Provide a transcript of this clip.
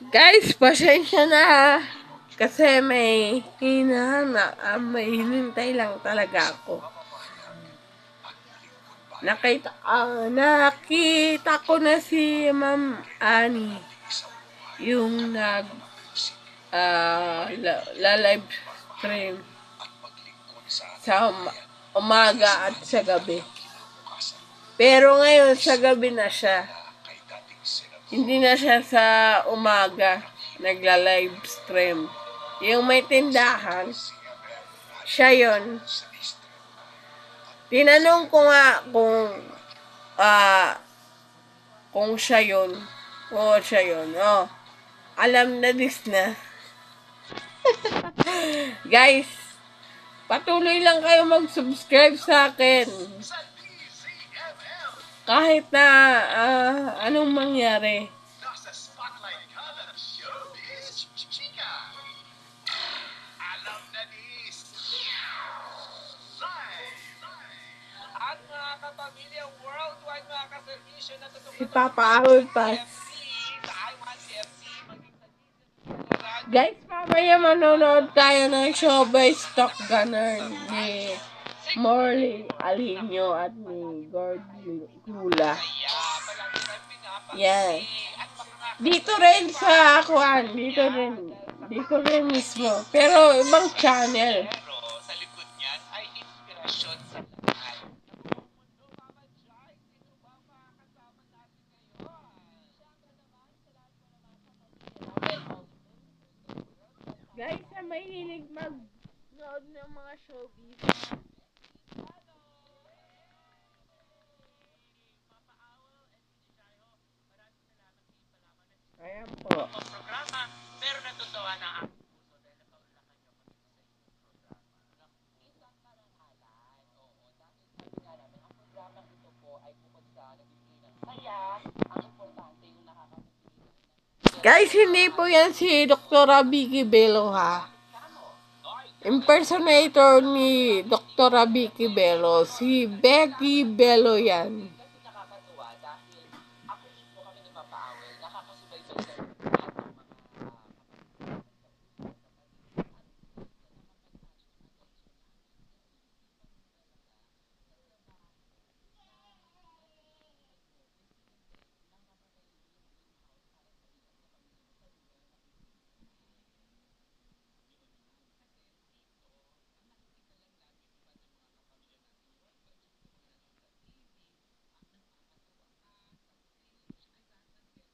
Guys, pasensya na. Kasi may hinahanap, ah, may hinintay lang talaga ako. Nakita, ah, nakita ko na si Ma'am Annie. Yung nag, ah, la, la live stream sa um- umaga at sa gabi. Pero ngayon, sa gabi na siya. Hindi na siya sa umaga nagla-live stream. Yung may tindahan, siya yon. Tinanong ko nga kung ah kung siya yon. Oo, siya yon. Oh, alam na this na. Guys, patuloy lang kayo mag-subscribe sa akin. Kahit na ah, anong mangyari. Si Papa Ahoy pa. Guys, mamaya manonood tayo ng showbiz Stock Gunner ni Morley Alinio at ni Gord Gula. Yan. Dito rin sa Akuan. Dito rin. Dito rin mismo. Pero ibang channel. Guys, sa may hilig mag-nood ng mga showbiz. Sa nagbibigay ng saya, ang importante yung nakakabigay Guys, hindi po yan si Dr. Vicky Bello ha. Impersonator ni Dr. Vicky Bello. Si Becky Bello yan.